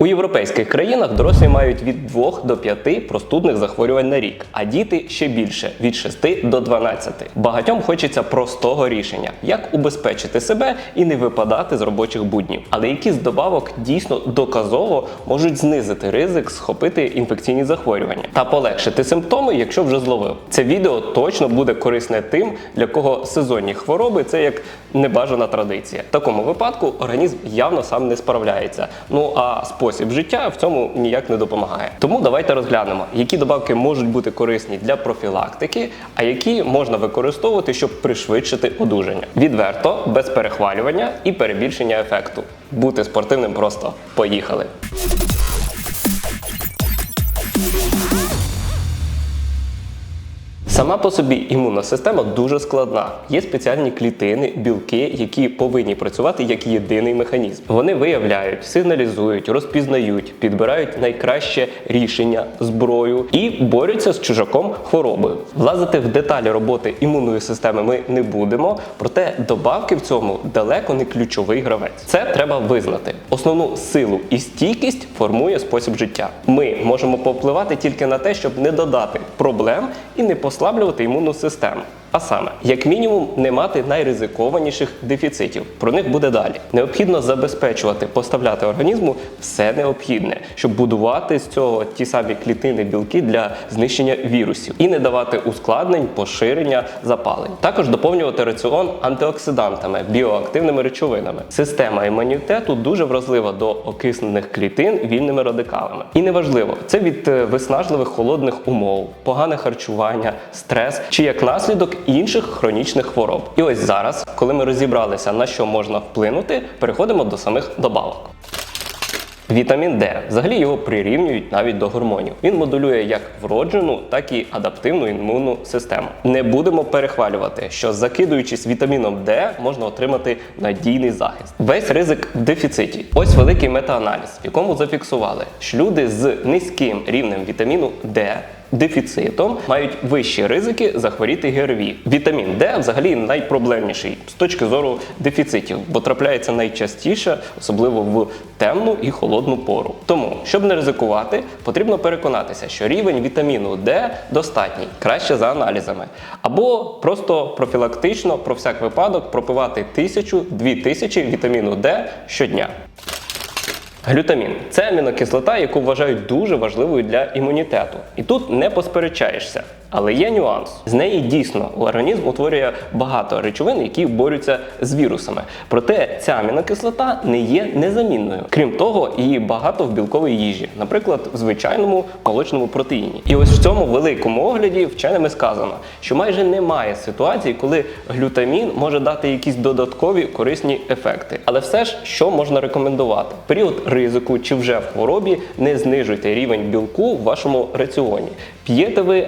У європейських країнах дорослі мають від 2 до 5 простудних захворювань на рік, а діти ще більше від 6 до 12. Багатьом хочеться простого рішення, як убезпечити себе і не випадати з робочих буднів. Але які з добавок дійсно доказово можуть знизити ризик схопити інфекційні захворювання та полегшити симптоми, якщо вже зловив. Це відео точно буде корисне тим, для кого сезонні хвороби це як небажана традиція. В такому випадку організм явно сам не справляється. Ну а спосіб життя в цьому ніяк не допомагає. Тому давайте розглянемо, які добавки можуть бути корисні для профілактики, а які можна використовувати, щоб пришвидшити одужання. Відверто, без перехвалювання і перебільшення ефекту. Бути спортивним просто поїхали. Сама по собі імунна система дуже складна. Є спеціальні клітини, білки, які повинні працювати як єдиний механізм. Вони виявляють, сигналізують, розпізнають, підбирають найкраще рішення, зброю і борються з чужаком хворобою. Влазити в деталі роботи імунної системи ми не будемо, проте добавки в цьому далеко не ключовий гравець. Це треба визнати. Основну силу і стійкість формує спосіб життя. Ми можемо повпливати тільки на те, щоб не додати проблем і не послаблювати імунну систему. А саме, як мінімум, не мати найризикованіших дефіцитів. Про них буде далі. Необхідно забезпечувати, поставляти організму все необхідне, щоб будувати з цього ті самі клітини білки для знищення вірусів і не давати ускладнень, поширення запалень. Також доповнювати раціон антиоксидантами, біоактивними речовинами. Система імунітету дуже вразлива до окиснених клітин вільними радикалами. І неважливо, це від е, виснажливих холодних умов, погане харчування, стрес чи як наслідок інших хронічних хвороб. І ось зараз, коли ми розібралися на що можна вплинути, переходимо до самих добавок. Вітамін Д взагалі його прирівнюють навіть до гормонів. Він модулює як вроджену, так і адаптивну імунну систему. Не будемо перехвалювати, що закидуючись вітаміном Д, можна отримати надійний захист. Весь ризик в дефіциті. Ось великий метааналіз, в якому зафіксували, що люди з низьким рівнем вітаміну Д. Дефіцитом мають вищі ризики захворіти ГРВІ. Вітамін Д взагалі найпроблемніший з точки зору дефіцитів, бо трапляється найчастіше, особливо в темну і холодну пору. Тому, щоб не ризикувати, потрібно переконатися, що рівень вітаміну Д достатній, краще за аналізами, або просто профілактично про всяк випадок пропивати тисячу-дві тисячі вітаміну Д щодня. Глютамін це амінокислота, яку вважають дуже важливою для імунітету. І тут не посперечаєшся. Але є нюанс. З неї дійсно організм утворює багато речовин, які борються з вірусами. Проте ця амінокислота не є незамінною. Крім того, її багато в білковій їжі, наприклад, в звичайному молочному протеїні. І ось в цьому великому огляді вченими сказано, що майже немає ситуації, коли глютамін може дати якісь додаткові корисні ефекти. Але все ж, що можна рекомендувати? Період ризику чи вже в хворобі не знижуйте рівень білку в вашому раціоні. П'єте ви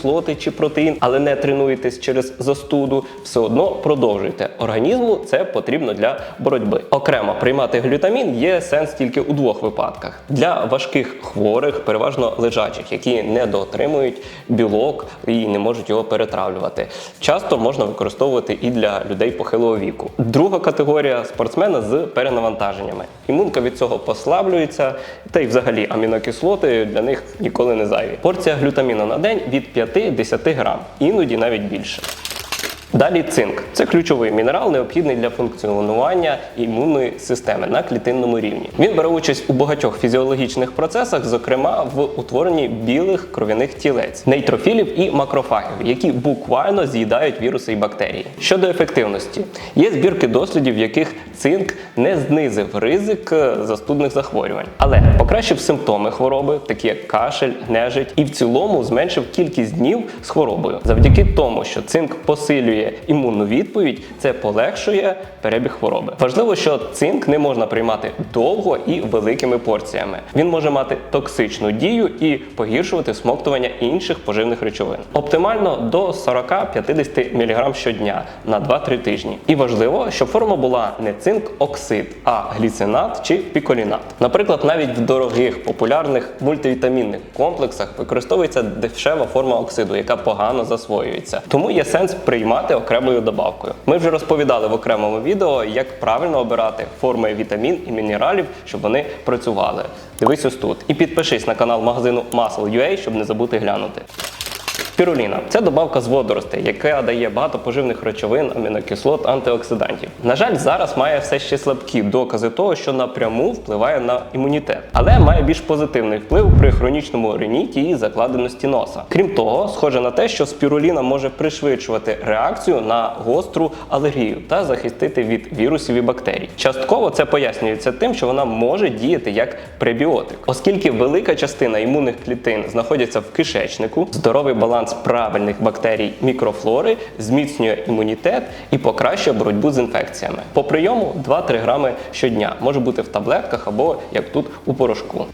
амінокислоти чи протеїн, але не тренуєтесь через застуду, все одно продовжуйте. Організму це потрібно для боротьби. Окремо приймати глютамін є сенс тільки у двох випадках: для важких хворих, переважно лежачих, які не доотримують білок і не можуть його перетравлювати. Часто можна використовувати і для людей похилого віку. Друга категорія спортсмена з перенавантаженнями. Імунка від цього послаблюється, та й взагалі амінокислоти для них ніколи не зайві. Порція глютаміну на день від 5-10 грам, іноді навіть більше. Далі цинк це ключовий мінерал, необхідний для функціонування імунної системи на клітинному рівні. Він бере участь у багатьох фізіологічних процесах, зокрема в утворенні білих кров'яних тілець, нейтрофілів і макрофагів, які буквально з'їдають віруси і бактерії. Щодо ефективності, є збірки дослідів, в яких цинк не знизив ризик е, застудних захворювань, але покращив симптоми хвороби, такі як кашель, нежить, і в цілому зменшив кількість днів з хворобою. Завдяки тому, що цинк посилює імунну відповідь, це полегшує перебіг хвороби. Важливо, що цинк не можна приймати довго і великими порціями. Він може мати токсичну дію і погіршувати смоктування інших поживних речовин. Оптимально до 40-50 мг щодня на 2-3 тижні. І важливо, щоб форма була не цинк-оксид, а гліцинат чи піколінат. Наприклад, навіть в дорогих популярних мультивітамінних комплексах використовується дешева форма оксиду, яка погано засвоюється. Тому є сенс приймати обирати окремою добавкою. Ми вже розповідали в окремому відео, як правильно обирати форми вітамін і мінералів, щоб вони працювали. Дивись ось тут. І підпишись на канал магазину Muscle.ua, щоб не забути глянути. Спіруліна це добавка з водоростей, яка дає багато поживних речовин, амінокислот, антиоксидантів. На жаль, зараз має все ще слабкі докази того, що напряму впливає на імунітет, але має більш позитивний вплив при хронічному реніті і закладеності носа. Крім того, схоже на те, що спіруліна може пришвидшувати реакцію на гостру алергію та захистити від вірусів і бактерій. Частково це пояснюється тим, що вона може діяти як пребіотик, оскільки велика частина імунних клітин знаходяться в кишечнику, здоровий баланс правильних бактерій мікрофлори зміцнює імунітет і покращує боротьбу з інфекціями. По прийому 2-3 грами щодня може бути в таблетках або як тут у порошку.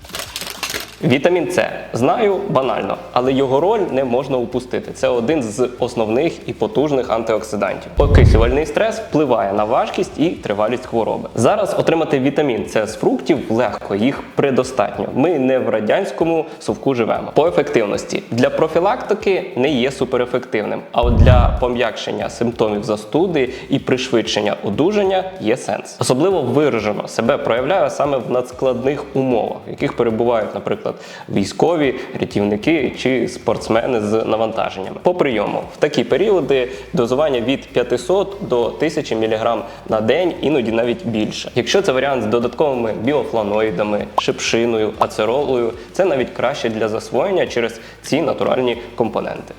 Вітамін С знаю банально, але його роль не можна упустити. Це один з основних і потужних антиоксидантів. Окисювальний стрес впливає на важкість і тривалість хвороби. Зараз отримати вітамін С з фруктів легко, їх предостатньо. Ми не в радянському совку живемо. По ефективності для профілактики не є суперефективним, а от для пом'якшення симптомів застуди і пришвидшення одужання є сенс. Особливо виражено себе проявляє саме в надскладних умовах, в яких перебувають, наприклад, військові, рятівники чи спортсмени з навантаженнями. По прийому в такі періоди дозування від 500 до 1000 мг на день, іноді навіть більше. Якщо це варіант з додатковими біофланоїдами, шипшиною, ацеролою, це навіть краще для засвоєння через ці натуральні компоненти.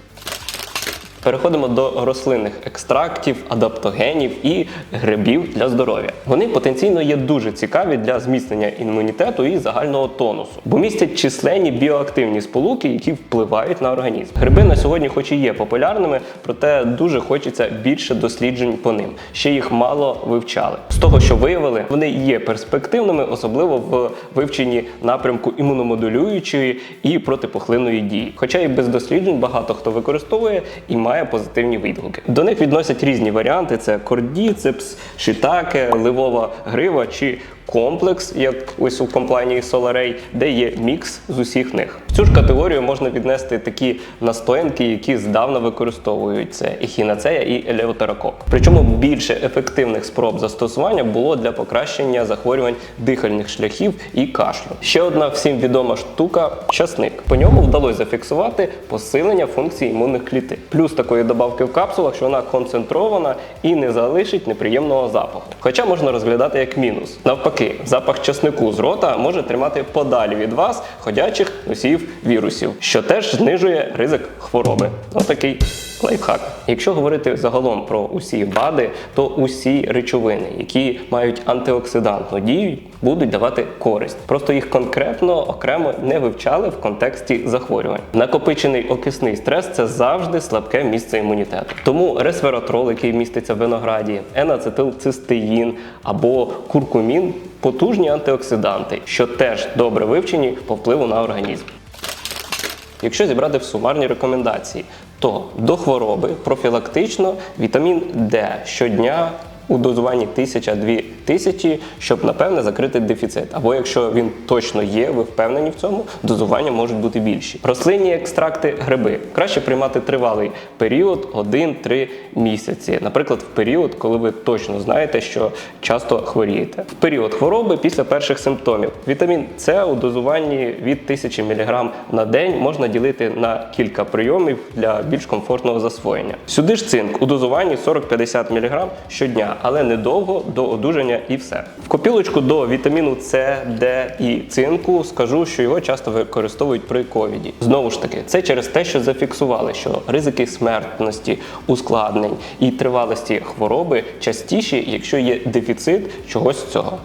Переходимо до рослинних екстрактів, адаптогенів і грибів для здоров'я. Вони потенційно є дуже цікаві для зміцнення імунітету і загального тонусу, бо містять численні біоактивні сполуки, які впливають на організм. Гриби на сьогодні, хоч і є популярними, проте дуже хочеться більше досліджень по ним. Ще їх мало вивчали. З того, що виявили, вони є перспективними, особливо в вивченні напрямку імуномодулюючої і протипухлинної дії. Хоча і без досліджень багато хто використовує і має позитивні відгуки. До них відносять різні варіанти: це кордіцепс, шитаке, ливова грива чи комплекс, як ось у компанії Solaray, де є мікс з усіх них. В цю ж категорію можна віднести такі настоянки, які здавна використовують це ехінацея і елеутерокок. Причому більше ефективних спроб застосування було для покращення захворювань дихальних шляхів і кашлю. Ще одна всім відома штука часник. По ньому вдалося зафіксувати посилення функцій імунних клітин. Плюс такої добавки в капсулах, що вона концентрована і не залишить неприємного запаху. Хоча можна розглядати як мінус. Навпаки, запах часнику з рота може тримати подалі від вас ходячих носіїв вірусів, що теж знижує ризик хвороби. Отакий лайфхак. Якщо говорити загалом про усі БАДи, то усі речовини, які мають антиоксидантну дію, будуть давати користь. Просто їх конкретно окремо не вивчали в контексті захворювань. Накопичений окисний стрес це завжди слабке місце імунітету. Тому ресвератрол, який міститься в винограді, енацетилцистеїн або куркумін потужні антиоксиданти, що теж добре вивчені по впливу на організм. Якщо зібрати в сумарні рекомендації, то до хвороби профілактично вітамін Д щодня у дозуванні 1000-2 тисячі, щоб напевне закрити дефіцит. Або якщо він точно є, ви впевнені в цьому, дозування можуть бути більші. Рослинні екстракти гриби краще приймати тривалий період 1-3 місяці. Наприклад, в період, коли ви точно знаєте, що часто хворієте. В період хвороби після перших симптомів. Вітамін С у дозуванні від 1000 мг на день можна ділити на кілька прийомів для більш комфортного засвоєння. Сюди ж цинк у дозуванні 40-50 мг щодня, але недовго до одужання і все. В копілочку до вітаміну С, Д і цинку скажу, що його часто використовують при ковіді. Знову ж таки, це через те, що зафіксували, що ризики смертності, ускладнень і тривалості хвороби частіші, якщо є дефіцит чогось цього.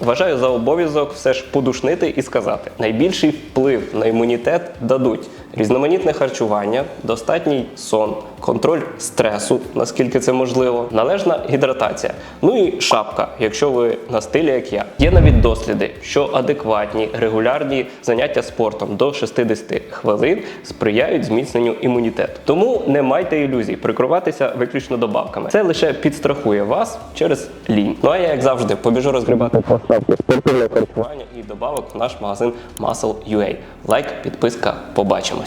Вважаю за обов'язок все ж подушнити і сказати: найбільший вплив на імунітет дадуть різноманітне харчування, достатній сон, контроль стресу, наскільки це можливо, належна гідратація. Ну і шапка, якщо ви на стилі, як я. Є навіть досліди, що адекватні регулярні заняття спортом до 60 хвилин сприяють зміцненню імунітету. Тому не майте ілюзій, прикриватися виключно добавками. Це лише підстрахує вас через лінь. Ну а я, як завжди, побіжу розгрібати поставки спортивне харчування і добавок в наш магазин Muscle.ua. Лайк, підписка, побачимось.